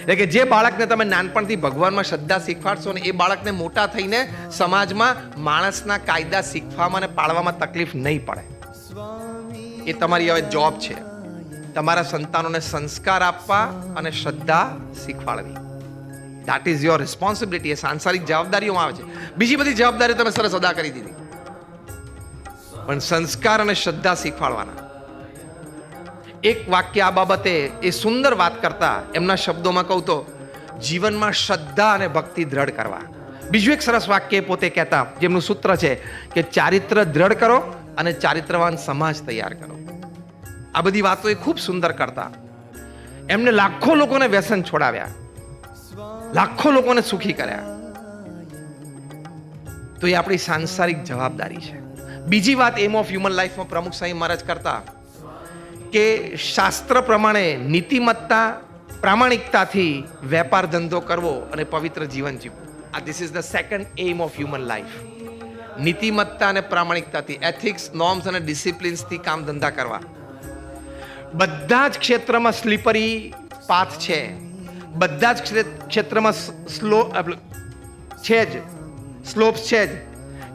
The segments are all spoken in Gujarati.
એટલે કે જે બાળકને તમે નાનપણથી ભગવાનમાં શ્રદ્ધા શીખવાડશો ને એ બાળકને મોટા થઈને સમાજમાં માણસના કાયદા શીખવામાં અને પાળવામાં તકલીફ નહીં પડે. એ તમારી હવે જોબ છે. તમારા સંતાનોને સંસ્કાર આપવા અને શ્રદ્ધા શીખવાડવી. દેટ ઇઝ યોર રિસ્પોન્સિબિલિટી એ સાંસારિક જવાબદારીઓમાં આવે છે. બીજી બધી જવાબદારી તમે સરસ અદા કરી દીધી. પણ સંસ્કાર અને શ્રદ્ધા શીખવાડવાના. એક વાક્ય આ બાબતે એ સુંદર વાત કરતા એમના શબ્દોમાં કહું તો, જીવનમાં શ્રદ્ધા અને ભક્તિ દ્રઢ કરવા. બીજું એક સરસ વાક્ય પોતે કહેતા, જેમનું સૂત્ર છે કે ચારિત્ર દ્રઢ કરો અને ચારિત્રવાન સમાજ તૈયાર કરો. આ બધી વાતો એ ખૂબ સુંદર કરતા. એમને લાખો લોકોને વ્યસન છોડાવ્યા. લાખો લોકોને સુખી કર્યા. તો એ આપણી સાંસારિક જવાબદારી છે. બીજી વાત એમ ઓફ હ્યુમન લાઈફમાં પ્રમુખ સાંઈ મહારાજ કરતા કે શાસ્ત્ર પ્રમાણે નીતિમત્તા, પ્રામાણિકતાથી વેપાર ધંધો કરવો અને પવિત્ર જીવન જીવવું. આ this is the second aim of human life નીતિમત્તા અને પ્રામાણિકતાથી એથિક્સ નોર્મ્સ અને ડિસિપ્લિન્સથી કામ ધંધા કરવા. બધા જ ક્ષેત્રમાં સ્લીપરી પાથ છે. બધા જ ક્ષેત્ર- ક્ષેત્રમાં સ્લો છે જ. સ્લોપ્સ છે જ.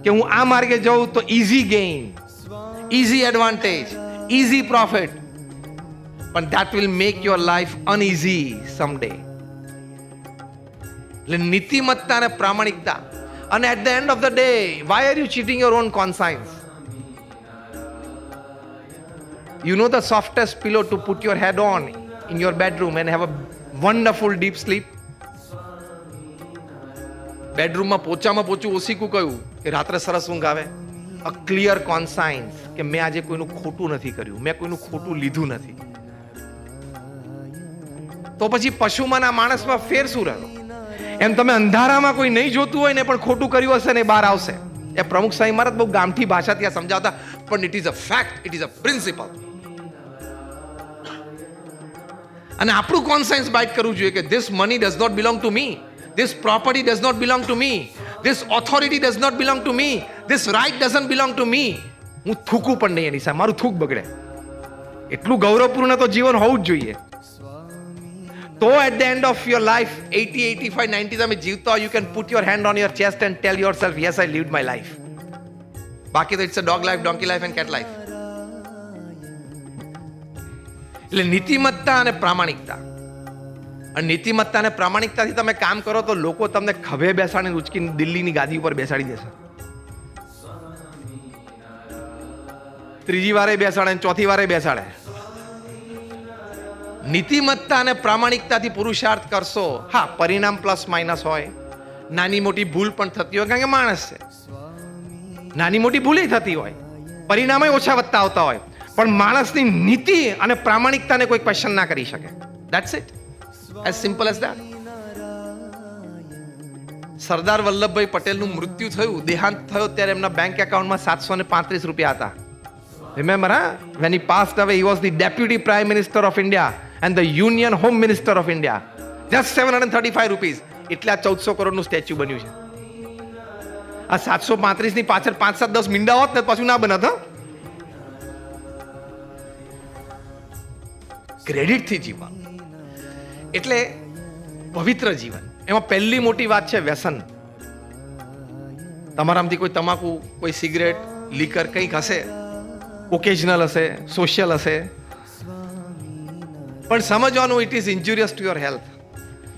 કે હું આ માર્ગે જાઉં તો easy gain easy advantage easy profit પણ that will make your life uneasy someday એટલે નીતિમત્તા અને પ્રામાણિકતા અને at the end of the day why are you cheating your own conscience You know the softest pillow to put your head on in your bedroom and have a wonderful deep sleep? બેડરૂમમાં પોચામાં પોચું ઓસીકું કયું કે રાત્રે સરસ ઊંઘ આવે અ ક્લિયર કોન્સાઇન્સ કે મેં આજે કોઈનું ખોટું નથી કર્યું મેં કોઈનું ખોટું લીધું નથી તો પછી પશુમાં ના માણસમાં ફેર શું રહ્યો એમ તમે અંધારામાં કોઈ નહીં જોતું હોય ને પણ ખોટું કર્યું હશે ને બહાર આવશે. એ પ્રમુખ સાહેબ મહારાજ બહુ ગામઠી ભાષા ત્યાં સમજાવતા, પણ it is a fact it is a principle અને આપણું કોન્સાયન્સ બાઇટ કરવું જોઈએ કે this money does not belong to me this property does not belong to me this authority does not belong to me this right doesn't belong to me હું થૂકું પણ નહીં એની સામે, મારું થૂક બગડે. એટલું ગૌરવપૂર્ણ તો જીવન હોવું જ જોઈએ. તો at the end of your life eighty eighty five ninety તમે જીવતા you can put your hand on your chest and tell yourself yes I lived my life બાકી તો it's a dog life donkey life and cat life એટલે નીતિમત્તા અને પ્રામાણિકતા. અને નીતિમત્તા અને પ્રામાણિકતાથી તમે કામ કરો તો લોકો તમને ખભે બેસાડીને ઉચકીને દિલ્હીની ગાદી ઉપર બેસાડી દેશે. ત્રીજી વારે બેસાડે ચોથી વારે બેસાડે. નીતિમત્તા અને પ્રામાણિકતાથી પુરુષાર્થ કરશો. હા, પરિણામ પ્લસ માઇનસ હોય. નાની મોટી ભૂલ પણ થતી હોય, કારણ કે માણસ છે. નાની મોટી ભૂલે થતી હોય. પરિણામે ઓછા વધતા આવતા હોય. પણ માણસની નીતિ અને પ્રામાણિકતાને કોઈ ક્વેશ્ચન ના કરી શકે. That's it as simple as that Sardar Vallabhbhai પટેલનું મૃત્યુ થયું, દેહાંત થયો ત્યારે એમના બેંક એકાઉન્ટમાં સાતસો ને પાંત્રીસ રૂપિયા હતા. રિમેમ્બર હા? When he passed away he was the deputy prime minister of India and the union home minister of India just seven hundred thirty five rupees એટલે ચૌદસો કરોડનું સ્ટેચ્યુ બન્યું છે. આ સાતસો પાંત્રીસની પાછળ પાંચ સાત દસ મીંડા હોત ને પાછું ના બનત ક્રેડિટથી જીવન. એટલે પવિત્ર જીવન. એમાં પહેલી મોટી વાત છે વ્યસન. તમારામાંથી કોઈ તમાકુ, કોઈ સિગરેટ, લીકર કંઈક હશે, ઓકેઝનલ હશે, સોશિયલ હશે પણ સમજવાનું it is injurious to your health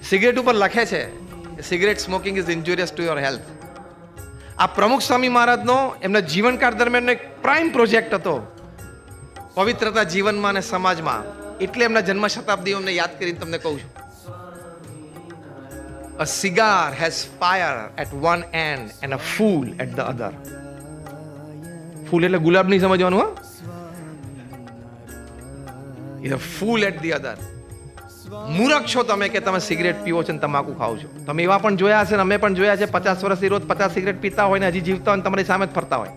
cigarette ઉપર લખે છે cigarette smoking is injurious to your health આ પ્રમુખ સ્વામી મહારાજનો એમના જીવનકાળ દરમિયાન એક પ્રાઇમ પ્રોજેક્ટ હતો. પવિત્રતા જીવનમાં અને સમાજમાં. એટલે એમના જન્મ શતાબ્દી અમને યાદ કરીને તમને કહું છું. A cigar has fire at one end and a fool at the other fool એટલે ગુલાબ નહીં સમજવાનું, હો. Is a fool at the other મૂરખ છો તમે કે તમે સિગરેટ પીવો છો ને તમાકુ ખાઓ છો? તમે એવા પણ જોયા હશે ને અમે પણ જોયા છે, પચાસ વર્ષથી રોજ પચાસ સિગરેટ પીતા હોય ને હજી જીવતા હોય તમારી સામે જ ફરતા હોય.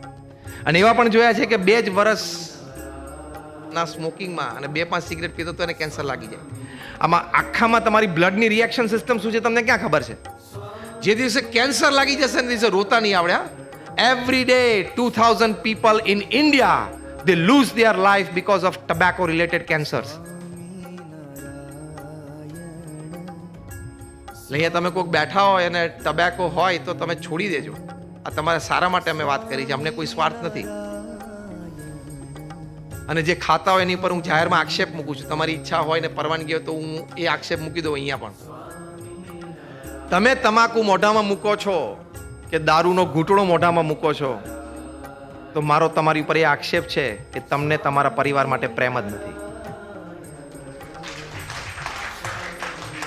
અને એવા પણ જોયા છે કે બે જ વર્ષ ના સ્મોકિંગમાં અને બે પાંચ સિગરેટ પીતો તો એને કેન્સર લાગી જાય. આમાં આખામાં તમારી બ્લડની રિએક્શન સિસ્ટમ શું છે તમને ક્યાં ખબર છે? જે દિવસે કેન્સર લાગી જશે ને દિવસે રોતા નહીં આવડ્યા. Every day two thousand people in India they lose their life because of tobacco related cancers અહીંયા તમે કોઈક બેઠા હોય અને ટબેકો હોય તો તમે છોડી દેજો. આ તમારા સારા માટે અમે વાત કરી છે, અમને કોઈ સ્વાર્થ નથી. અને જે ખાતા હોય એની પર હું જાહેરમાં આક્ષેપ મૂકું છું. તમારી ઈચ્છા હોય ને પરવાનગી હોય તો હું એ આક્ષેપ મૂકી દઉં અહીંયા પણ. તમે તમાકુ મોઢામાં મૂકો છો કે દારૂનો ઘૂંટણો મોઢામાં મૂકો છો? તો મારો તમારી ઉપર એ આક્ષેપ છે કે તમને તમારા પરિવાર માટે પ્રેમ જ નથી.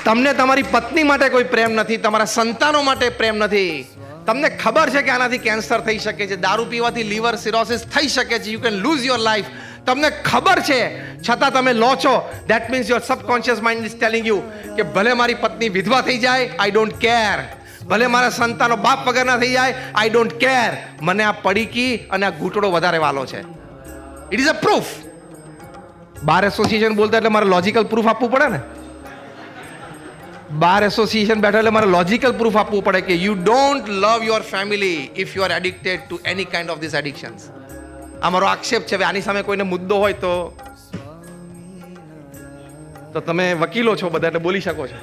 તમને તમારી પત્ની માટે કોઈ પ્રેમ નથી, તમારા સંતાનો માટે પ્રેમ નથી. તમને ખબર છે કે આનાથી કેન્સર થઈ શકે છે, દારૂ પીવાથી લીવર સિરોસિસ થઈ શકે છે you can lose your life તમને ખબર છે, છતાં તમે લો છો that means your subconscious mind is telling you કે ભલે મારી પત્ની વિધવા થઈ જાય આઈ ડોન્ટ કેર ભલે મારા સંતાનો બાપ વગરના થઈ જાય આઈ ડોન્ટ કેર મને આ પડીકી અને આ ઘૂંટડો વધારે વાલો છે. It is a proof bar association બોલતા એટલે મારે લોજિકલ પ્રૂફ આપવું પડે ને? બાર એસોસિએશન બેઠા એટલે મારે લોજિકલ પ્રૂફ આપવું પડે કે you don't love your family if you are addicted to any kind of this addictions આ મારો આક્ષેપ છે, હવે આની સામે કોઈને મુદ્દો હોય તો. તો તમે વકીલો છો બધા, એટલે બોલી શકો છો.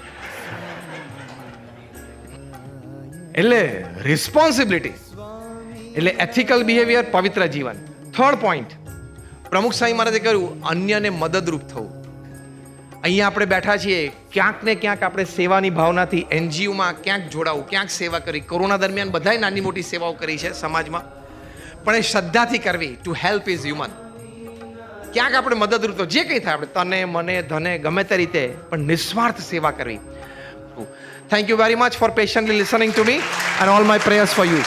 એટલે રિસ્પોન્સિબિલિટી એટલે એથિકલ બિહેવિયર પવિત્ર જીવન. થર્ડ પોઈન્ટ પ્રમુખ સાંઈ મહારાજે કહ્યું, અન્યને મદદરૂપ થવું. અહીંયા આપણે બેઠા છીએ, ક્યાંક ને ક્યાંક આપણે સેવાની ભાવનાથી એનજીઓમાં ક્યાંક જોડાવું, ક્યાંક સેવા કરી. કોરોના દરમિયાન બધાય નાની મોટી સેવાઓ કરી છે સમાજમાં. પણ એ શ્રદ્ધાથી કરવી ટુ હેલ્પ ઇઝ હ્યુમન ક્યાંક આપણે મદદરૂપ તો જે કંઈ થાય આપણે, તને, મને, ધને, ગમે તે રીતે, પણ નિસ્વાર્થ સેવા કરવી. Thank you very much for patiently listening to me and all my prayers for you.